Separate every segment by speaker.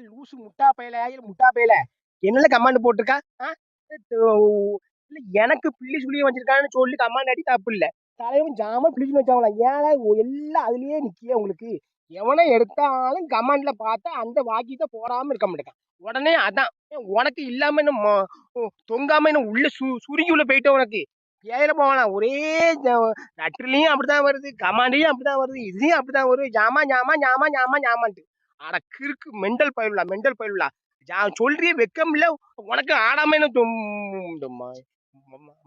Speaker 1: லூசு முட்டா பையில என்னல கமாண்ட் போட்டிருக்கா? ஆ? இல்ல எனக்கு பிள்ளை சொல்லி வச்சிருக்கான்னு சொல்லி கமாண்ட் அடி தப்பு இல்ல. தலைவன் ஜாம பிள்ளைச்சு வச்சாங்களா? ஏழை எல்லாம் அதுலயே நிக்கிய உங்களுக்கு? எவனை எடுத்தாலும் கமாண்ட்ல பார்த்தா அந்த வாக்கியத்தை போடாம இருக்க மாட்டேங்கான் உடனே அதான். உனக்கு இல்லாம என்ன மொ- தொங்காம என்ன உள்ள சு சுருங்கி உள்ள போயிட்டோம் உனக்கு? ஏழை போகலாம் ஒரே நட்டுலையும் அப்படிதான் வருது. கமாண்டையும் அப்படிதான் வருது. இதையும் அப்படிதான் வருது. ஜாமா ஜாமா ஜாமா ஜாமா ஜாமான்ட்டு. அட கிறுக்கு மெண்டல் பயிலுலா மெண்டல் பயிலுலா ஜா சொல்றியே வெக்கம் இல்ல உனக்கு ஆடாம என்ன இந்த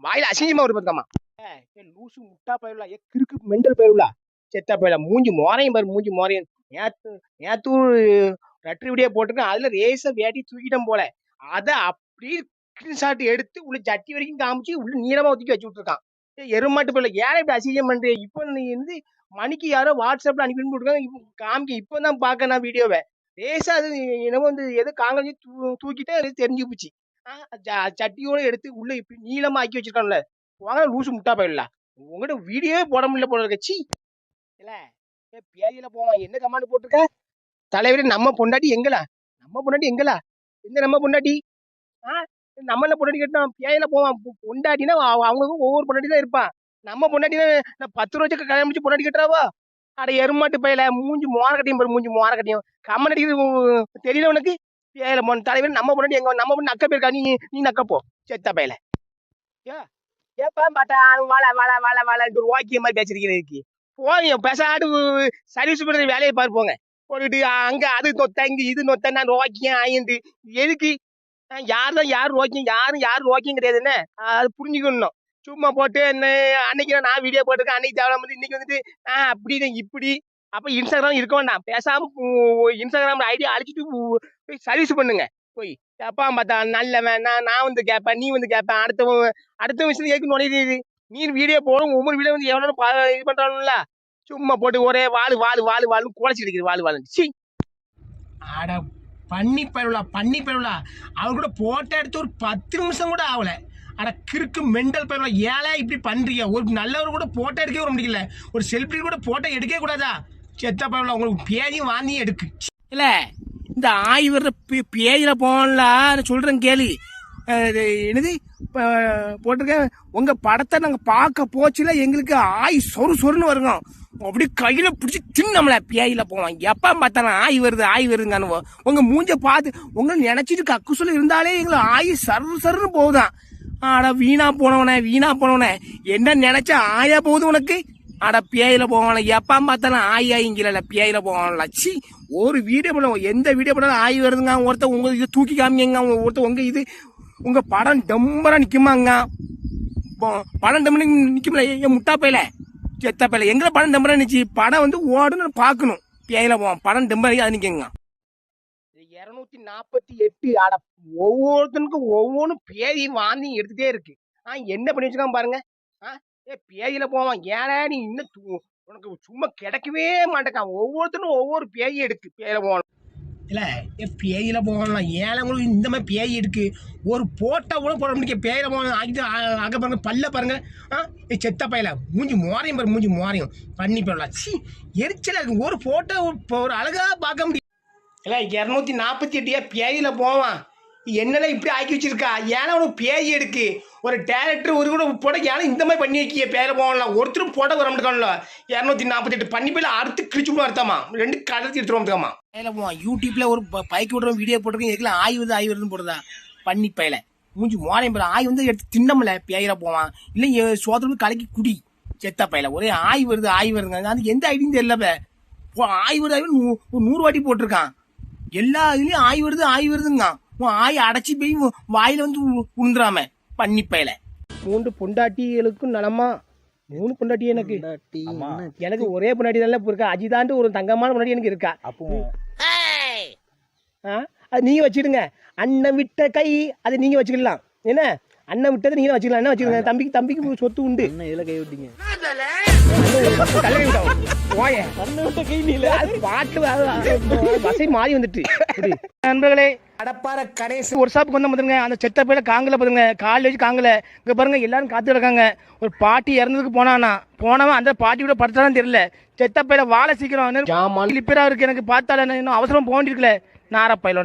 Speaker 1: வாயில அசிங்கமா ஒரு பக்கமா லூசு முட்டா பயிலுலா ஏ கிறுக்கு மெண்டல் பயிலுலா செத்தா பயிலா மூஞ்சி மோரையும் பாரு மூஞ்சி மோரையும். நேத்து நேத்து ரெட்டரி விடியே போட்டிருக்கேன் அதுல ரேச வேட்டி தூக்கிட்டோம் போல. அதை அப்படியே ஸ்கிரீன்ஷாட் எடுத்து உள்ள ஜட்டி வரைக்கும் காமிச்சு உள்ள நீளமா ஒதுக்கி வச்சு விட்டுருக்கான். எருமாட்டு போயில ஏன் இப்படி அசிங்கம் பண்றீங்க இப்போ நீ வந்து மணிக்கு யாரோ வாட்ஸ்அப்ல அனுப்பி போட்டுருக்காங்க இப்போ தான் பார்க்க நான் வீடியோவை. ரேசா அது என்னமோ வந்து எது காங்கிரஸ் தூ தூக்கிட்டு அது தெரிஞ்சு போச்சு. ஆ, சட்டியோட எடுத்து உள்ள இப்படி நீளமா ஆக்கி வச்சிருக்கான்ல. வாங்க லூசு முட்டா போயிடலாம் உங்கள்கிட்ட வீடியோவே போட முடியல போல கட்சி இல்லை இல்ல ஏ பேதியில போவான் என்ன கமாண்ட் போட்டிருக்க? தலைவரே நம்ம பொண்டாட்டி எங்களா நம்ம பொண்டாட்டி எங்களா எந்த நம்ம பொண்டாட்டி? ஆ நம்மள பொண்டாட்டி கேட்டோம் பேயில போவான். பொண்டாட்டினா அவ- அவங்களுக்கும் ஒவ்வொரு பொண்டாட்டி தான் இருப்பான். நம்ம பொண்டாட்டி நான் பத்து ரூபாய்க்கு கல்யாணம் முடிச்சு பொண்டாட்டி கட்டுறாவா? அட எருமாட்டு பையில மூஞ்சி மோர கட்டியும் பாரு மூஞ்சி மோர கட்டியும். கம்மன் அடிக்கிறது தெரியல உனக்கு? பேயில மொன் தலைவர் நம்ம பொண்டாட்டி எங்க நம்ம பொண்ணு நக்க போயிருக்கா நீ நீ நக்கப்போ செத்த பையில. ஏ ஏப்பா பார்த்தா வாழ வாழ வாழ வாழன்ட்டு ஓக்கிய மாதிரி பேசிருக்கிறதுக்கு போய் பெசாடு சர்வீஸ் பண்ணுற வேலையை பார்ப்போங்க போட்டுட்டு அங்க அது நொத்த இங்கே இது நொத்த நான் ரோக்கியம் ஆயிண்டு எதுக்கு? யார் தான் யார் ரோக்கியம் யாரும் யார் ரோக்கியம் கிடையாது என்ன? அது புரிஞ்சுக்கணும். சும்மா போட்டு என்ன அன்னைக்கு நான் வீடியோ போட்டிருக்கேன். அன்னைக்கு தேவை வந்து இன்னைக்கு வந்துட்டு ஆ அப்படி இப்படி. அப்போ இன்ஸ்டாகிராம் இருக்க வேண்டாம். பேசாம இன்ஸ்டாகிராமில் இன்ஸ்டாகிராம் ஐடி அழிச்சிட்டு போய் சர்வீஸ் பண்ணுங்க. போய் எப்பா பார்த்தா நல்லவன் நான் நான் வந்து கேட்பேன் நீ வந்து கேட்பேன். அடுத்தவன் அடுத்த விஷயம் கேட்க நுழையுது நீ வீடியோ போடும் ஒவ்வொரு வீடியோ வந்து எவ்வளோ இது பண்றானுல்ல சும்மா போட்டு ஒரே வாழு வாழு வாழு வாழுன்னு குழச்சி கிடைக்குது வாழு வாழு சி ஆட பண்ணி பருவலா பண்ணி பருவலா. அவர் கூட போட்டோ எடுத்து ஒரு பத்து நிமிஷம் கூட ஆகலை. ஆனால் கிறுக்கு மெண்டல் பருவலா ஏழை இப்படி பண்ணுறியா ஒரு நல்லவர் கூட ஃபோட்டோ எடுக்கவே வர முடியல. ஒரு செல்ஃபி கூட ஃபோட்டோ எடுக்கவே கூடாதா? செத்த பருவலா உங்களுக்கு பேதியும் வாந்தியும் எடுக்கு. இல்லை இந்த ஆய் வர்ற பேதியில போகலாம் சொல்கிறேன் கேளு. என்னது? போட்டிருக்கேன் உங்கள் படத்தை நாங்கள் பார்க்க போச்சுல எங்களுக்கு ஆய் சொரு சொருன்னு வருங்க. அப்படி கையில் பிடிச்சி தின்னம்ல பேயில் போவோம் எப்போ பார்த்தாலும் ஆய் வருது ஆய் வருதுங்கன்னு உங்கள் மூஞ்ச பார்த்து உங்களை நினச்சிட்டு கக்கு சொல்லி இருந்தாலே எங்களை ஆய் சரு சருன்னு போகுதான். ஆட வீணா போனவனே வீணா போனவனே. என்ன நினைச்ச ஆயா போகுது உனக்கு? அட பேயில போவான எப்ப பார்த்தாலும் ஆய் ஆயிங்கல பேயில போவான்ல. சி ஒரு வீடியோ பண்ணுவோம் எந்த வீடியோ பண்ணாலும் ஆய் வருதுங்க. ஒருத்தன் உங்க இது தூக்கி காமிங்க ஒருத்த உங்க இது உங்க படம் டம்பரா நிக்குமாங்க. படம் டம்பு நிக்கும்ல. என் முட்டா பையில. செத்த பையில. எங்களை படம் டம்பரா நிச்சு படம் வந்து ஓடுன்னு பார்க்கணும். பேயில போவான். படம் டம்பரா அது நிக்குங்க. இரநூத்தி நாற்பத்தி எட்டு அட ஒவ்வொருத்தனுக்கும் ஒவ்வொன்றும் பேதி வாந்தி எடுத்துகிட்டே இருக்கு. ஆ என்ன பண்ணி வச்சுக்காம பாருங்க. ஆ ஏ பேதியில் போவான். ஏடா நீ இன்னும் உனக்கு சும்மா கிடைக்கவே மாட்டேக்கான் ஒவ்வொருத்தனும் ஒவ்வொரு பேய் எடுக்கு பேயில போகணும் இல்லை ஏ பேயில போகலாம் ஏழைங்களும் இந்த மாதிரி பேய் எடுக்கு ஒரு போட்டா கூட போட முடியும் பேயில போகணும் ஆகிட்டு அங்க பாருங்க பல்ல பாருங்க. ஆ ஏ செத்த பையில. மூஞ்சி மோரையும் பாரு மூஞ்சி மோரையும். பண்ணி போடலாம். சி எரிச்சலாக இருக்கு. ஒரு போட்டோ ஒரு அழகாக பார்க்க முடியும் இல்லை இரநூத்தி நாற்பத்தி எட்டியா பேயில் போவான். என்னடா இப்படி ஆக்கி வச்சிருக்கா? ஏன்னா உனக்கு பேய் எடுக்கு ஒரு டேரக்டர் ஒரு கூட போட ஏன்னா இந்த மாதிரி பண்ணி வைக்கிய பேர போகலாம் ஒருத்தரும் போட வர முடியல இரநூத்தி நாற்பத்தி எட்டு பண்ணி போயில அறுத்து கிழிச்சு கூட அர்த்தமா? ரெண்டு கடத்தி எடுத்துருவோம் அர்த்தமா பேல போவான். யூடியூப்ல ஒரு பைக் விடுற வீடியோ போட்டிருக்கேன். எதுல ஆய் வருது ஆய் வருதுன்னு போடுதா? பண்ணி பயில மூஞ்சி மோனையும் போல ஆய் வந்து எடுத்து தின்னமில்ல பேயில போவான். இல்லை சோதனை கலக்கி குடி. செத்த பயில. ஒரே ஆய் வருது ஆய் வருதுங்க அது எந்த ஐடியும் தெரியல ஆய் வருது ஆய் நூ- ஒரு நூறு வாட்டி போட்டிருக்கான். எல்லா இதுலயும் ஆய் வருது ஆய் வருதுங்க. உன் ஆய் அடைச்சி போய் வாயில வந்து உ- உழுந்துராம பண்ணி பயல. மூன்று பொண்டாட்டிகளுக்கும் நலமா? மூணு பொண்டாட்டி எனக்கு. எனக்கு ஒரே பொண்டாட்டி தான் இருக்கா? அஜிதாண்டு ஒரு தங்கமான பொண்டாட்டி எனக்கு இருக்கா? அது நீங்க வச்சிடுங்க அண்ணன் விட்ட கை அதை நீங்க வச்சுக்கலாம் என்ன? அண்ணன் விட்டதை நீங்க வச்சுக்கலாம். என்ன வச்சுக்கலாம் தம்பிக்கு தம்பிக்கு சொத்து உண்டு.
Speaker 2: கை விட்டீங்க.
Speaker 1: பாட்டு மாறி வந்துட்டு. நண்பர்களே அடப்பார கடைசி ஒரு ஷாப்புக்கு வந்து பாருங்க அந்த செத்த பையில காங்கல பாருங்க கால் வச்சு காங்கல. இங்க பாருங்க எல்லாரும் காத்து இருக்காங்க. ஒரு பாட்டி இறந்ததுக்கு போனானா போனவன் அந்த பாட்டியோட படுத்தாலும் தெரியல. செத்த பையில வாழை சீக்கிரம். லிப்பரா இருக்கு எனக்கு பார்த்தால இன்னும் அவசரம் போக வேண்டியிருக்கல. நாரப்பையில